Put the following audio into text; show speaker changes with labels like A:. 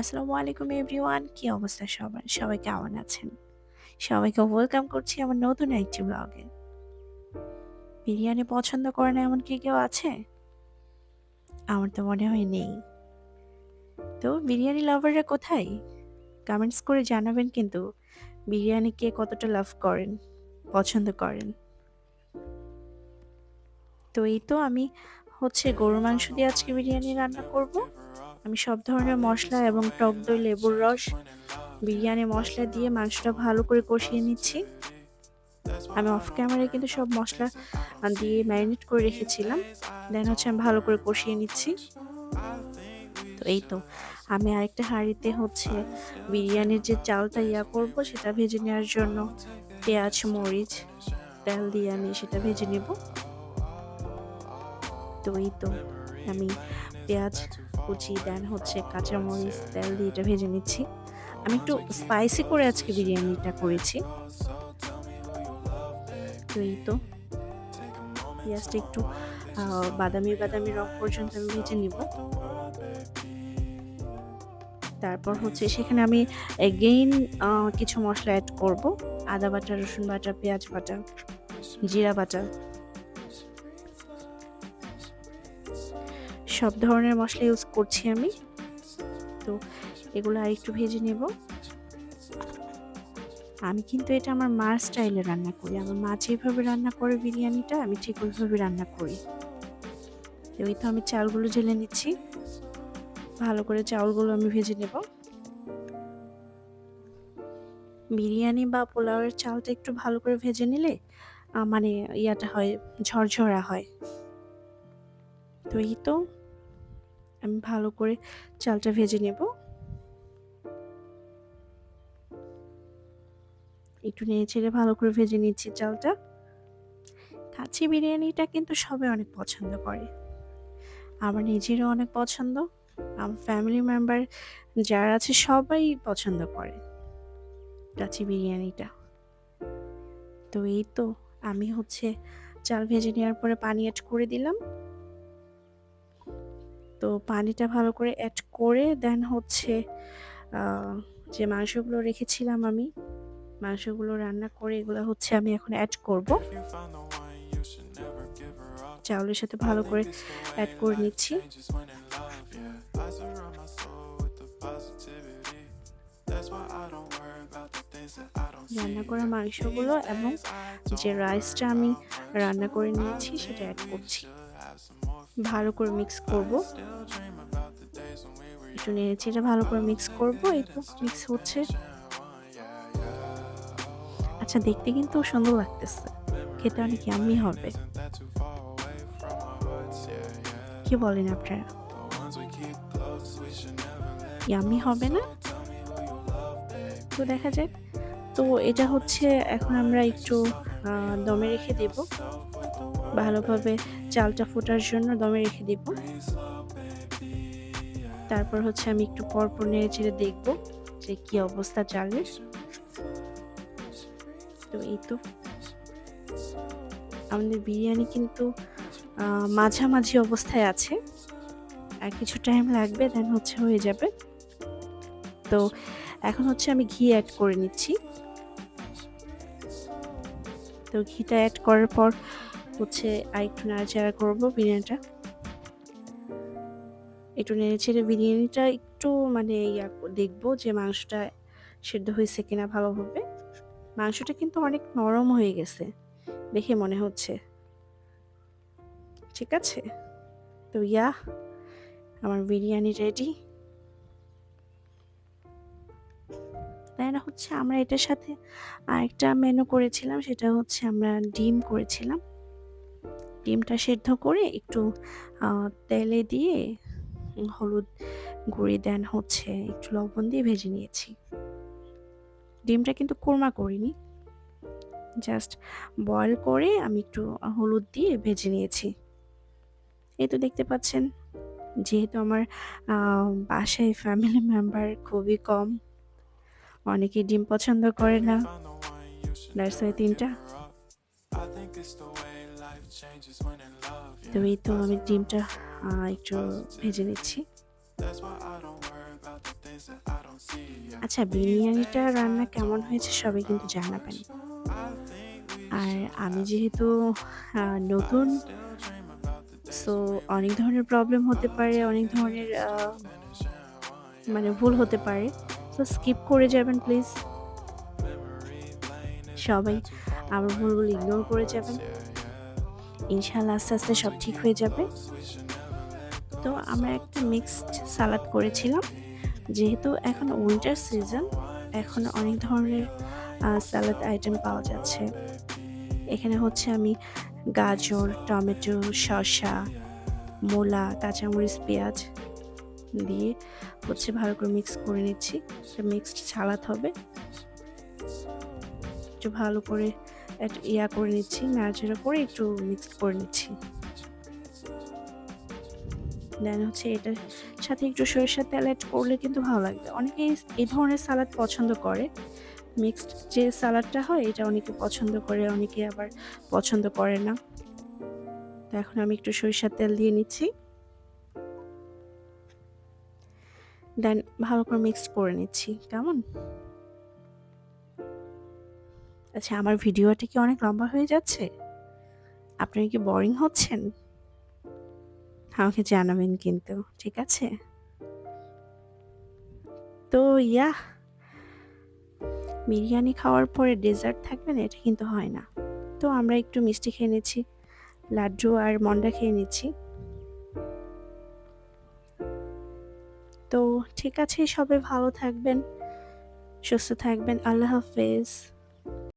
A: আসসালামু আলাইকুম এভরিওয়ান, কি অবস্থা সবার? সবাই কেমন আছেন? সবাইকে ওয়েলকাম করছি আমার নতুন একটি ব্লগে। বিরিয়ানি পছন্দ করে না এমন কি কেউ আছে? আমার তো মনে হয় নেই। তো বিরিয়ানি লাভাররা কোথায়? কমেন্টস করে জানাবেন কিন্তু বিরিয়ানি কে কতটা লাভ করেন, পছন্দ করেন? তো এই তো আমি হচ্ছে গরুর মাংস দিয়ে আজকে বিরিয়ানি রান্না করব। আমি সব ধরনের মশলা এবং টক দই, লেবুর রস, বিরিয়ানি মশলা দিয়ে মাংসটা ভালো করে কষিয়ে নিচ্ছি। আমি অফ ক্যামেরায় কিন্তু সব মশলা দিয়ে ম্যারিনেট করে রেখেছিলাম। দেন হচ্ছে আমি ভালো করে কষিয়ে নিচ্ছি। তো এই তো, আমি আরেকটা হাঁড়িতে হচ্ছে বিরিয়ানির যে চালটা ইয়া করব, সেটা ভেজে নেওয়ার জন্য পেঁয়াজ, মরিচ, তেল দিয়ে আমি সেটা ভেজে নেব। তো এই তো, আমি পেঁয়াজ কুচি দেন হচ্ছে কাঁচামরিচ তেল দিয়ে এটা ভেজে নিচ্ছি। আমি একটু স্পাইসি করে আজকে বিরিয়ানিটা করেছি। তো এই তো। পেঁয়াজটা একটু বাদামি বাদামি রং পর্যন্ত আমি ভেজে নিব। তারপর হচ্ছে সেখানে আমি এগেইন কিছু মশলা অ্যাড করব। আদা বাটা রসুন বাটা পেঁয়াজ বাটা জিরা বাটা। সব ধরনের মশলা ইউজ করছি আমি। তো এগুলো আর একটু ভেজে নেব। আমি কিন্তু এটা আমার মার স্টাইলে রান্না করি। আমার মা যেভাবে রান্না করে বিরিয়ানিটা, আমি ঠিক ওইভাবে রান্না করি। ওই তো আমি চালগুলো ঢেলে নিচ্ছি। ভালো করে চাউলগুলো আমি ভেজে নেব। বিরিয়ানি বা পোলাওয়ের চালটা একটু ভালো করে ভেজে নিলে মানে ইয়াটা হয়, ঝরঝরা হয়। তো এই তো আমি ভালো করে চালটা ভেজে নেব। একটু নেড়ে ছেড়ে ভালো করে ভেজে নিচ্ছি চালটা। কাচ্চি বিরিয়ানিটা কিন্তু সবাই অনেক পছন্দ করে। আমার নিজেরও অনেক পছন্দ। আমার ফ্যামিলি মেম্বার যারা আছে সবাই পছন্দ করে কাচ্চি বিরিয়ানিটা। তো এই তো, আমি হচ্ছে চাল ভেজে নেওয়ার পরে পানি অ্যাড করে দিলাম। তো পানিটা ভালো করে অ্যাড করে দেন হচ্ছে যে মাংসগুলো রেখেছিলাম আমি, মাংসগুলো রান্না করে এগুলো হচ্ছে আমি এখন অ্যাড করব। চাউলের সাথে ভালো করে অ্যাড করে নিচ্ছি। রান্না করা মাংসগুলো এবং যে রাইসটা আমি রান্না করে নিয়েছি সেটা অ্যাড করছি। ভালো করে মিক্স করব। একটু নেড়েছি এটা ভালো করে মিক্স করব এই তো মিক্স হচ্ছে। আচ্ছা দেখতে কিন্তু সুন্দর লাগতেছে। খেতে অনেক ইয়াম্মি হবে। কি বলেন আপনারা? ইয়াম্মি হবে না? তো দেখা যাক। তো এটা হচ্ছে, এখন আমরা একটু দমে রেখে দেব। ভালোভাবে চালটা ফোটার জন্য দমে রেখে দেব। তারপর হচ্ছে আমি একটু পরপর নেড়ে চেড়ে দেখব যে কি অবস্থা চালের। তো এই তো। আমাদের বিরিয়ানি কিন্তু মাঝামাঝি অবস্থায় আছে। আর কিছু টাইম লাগবে দেন হচ্ছে হয়ে যাবে। তো এখন হচ্ছে আমি ঘি অ্যাড করে নিচ্ছি। তো ঘিটা অ্যাড করার পর হচ্ছে আর একটু নাড়াচাড়া করব বিরিয়ানিটা। একটু নেড়ে ছেড়ে বিরিয়ানিটা একটু মানে ইয়া দেখব যে মাংসটা সেদ্ধ হয়েছে কিনা ভালোভাবে মাংসটা কিন্তু অনেক নরম হয়ে গেছে, দেখে মনে হচ্ছে। ঠিক আছে? তো ইয়া, আমার বিরিয়ানি রেডি। দেন হচ্ছে আমরা এটার সাথে আরেকটা মেনু করেছিলাম, সেটা হচ্ছে আমরা ডিম করেছিলাম। ডিমটা সেদ্ধ করে একটু তেলে দিয়ে হলুদ গুঁড়ি দেন হচ্ছে, একটু লবণ দিয়ে ভেজে নিয়েছি। ডিমটা কিন্তু কোরমা করিনি। জাস্ট বয়েল করে আমি একটু হলুদ দিয়ে ভেজে নিয়েছি। এই তো দেখতে পাচ্ছেন, যেহেতু আমার বাসায় ফ্যামিলি মেম্বার খুবই কম, অনেকে ডিম পছন্দ করে না। তিনটা। তো এই তো আমি ডিমটা একটু ভেজে নিচ্ছি আচ্ছা বিরিয়ানিটা রান্না কেমন হয়েছে সবাই কিন্তু জানাবেন। আর আমি যেহেতু নতুন সো অনেক ধরনের প্রবলেম হতে পারে, অনেক ধরনের মানে ভুল হতে পারে। সো স্কিপ করে যাবেন প্লিজ। সবাই আমার ভুলগুলো ইগনোর করে যাবেন। ইনশাআল্লাহ আস্তে, আস্তে সব ঠিক হয়ে যাবে। তো আমরা একটা মিক্সড সালাদ করেছিলাম। যেহেতু এখন উইন্টার সিজন, এখন অনেক ধরনের সালাদ আইটেম পাওয়া যাচ্ছে। এখানে হচ্ছে আমি গাজর, টমেটো, শসা, মূলা, কাঁচামরিচ, পেঁয়াজ দিয়ে হচ্ছে ভালো করে মিক্স করে নিচ্ছি। মিক্সড সালাদ হবে। একটু ভালো করে ইয়া করে নিচ্ছি, নাড়াচাড়া করে একটু মিক্সড করে নিচ্ছি। দেন হচ্ছে এটার সাথে একটু সরিষার তেল এড করলে কিন্তু ভালো লাগবে। অনেকেই এই ধরনের সালাদ পছন্দ করে। মিক্সড যে সালাদটা হয় এটা অনেকে পছন্দ করে, অনেকে আবার পছন্দ করে না। তো এখন আমি একটু সরিষার তেল দিয়ে নিচ্ছি। দেন ভালো করে মিক্সড করে নিচ্ছি। কেমন? আচ্ছা আমার ভিডিওটা কি অনেক লম্বা হয়ে যাচ্ছে? আপনি কি বোরিং হচ্ছেন? আমাকে জানাবেন কিন্তু। ঠিক আছে? তো ইয়া বিরিয়ানি খাওয়ার পরে ডেজার্ট থাকবে না এটা কিন্তু হয় না। তো আমরা একটু মিষ্টি খেয়ে নিচ্ছি। লাড্ডু আর মন্ডা খেয়ে নিচ্ছি। তো ঠিক আছে সবাই ভালো থাকবেন, সুস্থ থাকবেন। আল্লাহ হাফেজ।